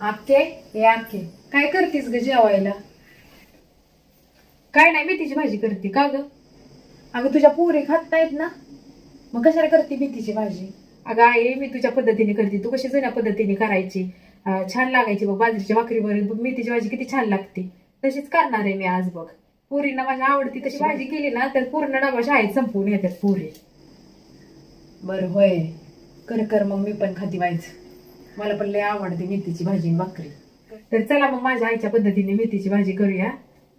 आके ए आके काय करतेस ग जेवायला? काय नाही मेथीची भाजी करते. का ग? अगं तुझ्या पोरी खात नाहीत ना? मग कशाला करते मेथीची भाजी? अगं आई मी तुझ्या पद्धतीने करते. तू कशी जुन्या पद्धतीने करायची? छान लागायची बघ. बाजरीच्या भाकरीवर मेथीची भाजी किती छान लागते. तशीच करणार आहे मी आज बघ. पुरींना माझ्या आवडती तशी भाजी केली ना तर पूर्ण डबा शाळेत संपवून येतात पोरी. बरं होय. कर कर. मग मी पण खाती व्हायचं मला पण लय आवडते मेथीची भाजी आणि भाकरी. तर चला मग माझ्या आईच्या पद्धतीने मेथीची भाजी करूया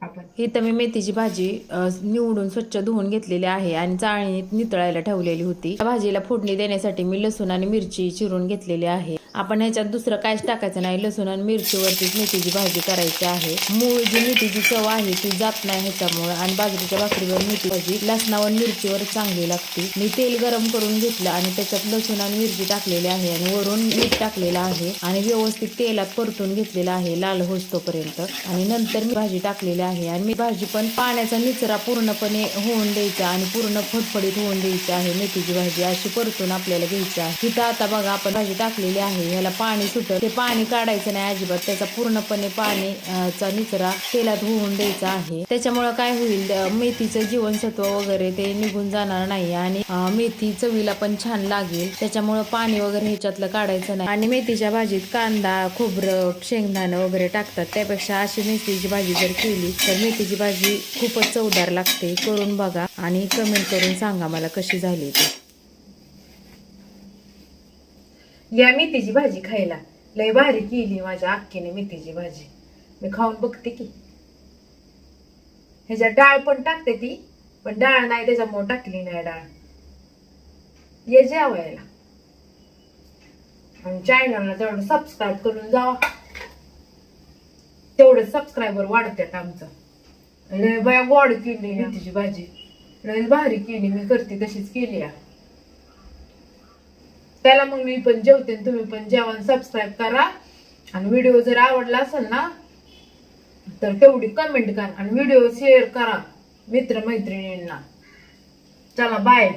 आपण. इथं मी मेथीची भाजी अ, निवडून स्वच्छ धुवून घेतलेली आहे आणि चाळणीत नितळायला ठेवलेली होती. या भाजीला फोडणी देण्यासाठी मी लसूण आणि मिरची चिरून घेतलेली आहे. आपण ह्याच्यात दुसरं काहीच टाकायचं नाही. लसूण आणि मिरचीवरतीच मेथीची भाजी करायची आहे. मूळ जी मेथीची चव आहे ती जात नाही ह्याच्यामुळे आणि बाजरीच्या भाकरीवर मेथी भाजी लसणावर मिरचीवर चांगली लागते. मी तेल गरम करून घेतलं आणि त्याच्यात लसूण आणि मिरची टाकलेली आहे आणि वरून मीठ टाकलेलं आहे आणि व्यवस्थित तेलात परतून घेतलेलं आहे लाल होस्तोपर्यंत आणि नंतर मी भाजी टाकलेली आहे आणि मी भाजी पण पाण्याचा निचरा पूर्णपणे होऊन द्यायचा आणि पूर्ण फटफडीत होऊन द्यायची आहे. मेथीची भाजी अशी परतून आपल्याला घ्यायची आहे. तिथं आता बघा आपण भाजी टाकलेली आहे. ह्याला पाणी सुटत ते पाणी काढायचं नाही अजिबात. त्याचा पूर्णपणे पाणी चा निचरा तेलात होऊन द्यायचा आहे. त्याच्यामुळं काय होईल मेथीचं जीवनसत्व वगैरे ते निघून जाणार नाही आणि मेथी चवीला पण छान लागेल. त्याच्यामुळं पाणी वगैरे ह्याच्यातलं काढायचं नाही. आणि मेथीच्या भाजीत कांदा खोबरं शेंगदाणं वगैरे टाकतात. त्यापेक्षा अशी मेथीची भाजी जर केली तर मेथीची भाजी खूपच चवदार लागते. करून बघा आणि कमेंट करून सांगा मला कशी झाली ती. या मेथीची भाजी खायला. लय भारी केली माझ्या आक्कीने मेथीची भाजी. मी खाऊन बघते की. ह्याच्यात डाळ पण टाकते ती पण डाळ नाही त्याच्यामुळे टाकली नाही डाळ. ये जेवायला. आणि चॅनलला तेवढं सबस्क्राईब करून जावा. तेवढं सबस्क्रायबर वाढतात आमचं. लय बाया गोड केली मेथीची भाजी. लय भारी केली मी करते तशीच केली आहे त्याला मग मी पण जेवते तुम्ही पण जेवण सबस्क्राईब करा. आणि व्हिडिओ जर आवडला असेल ना तर तेवढी कमेंट करा आणि व्हिडिओ शेअर करा मित्र मैत्रिणींना चला बाय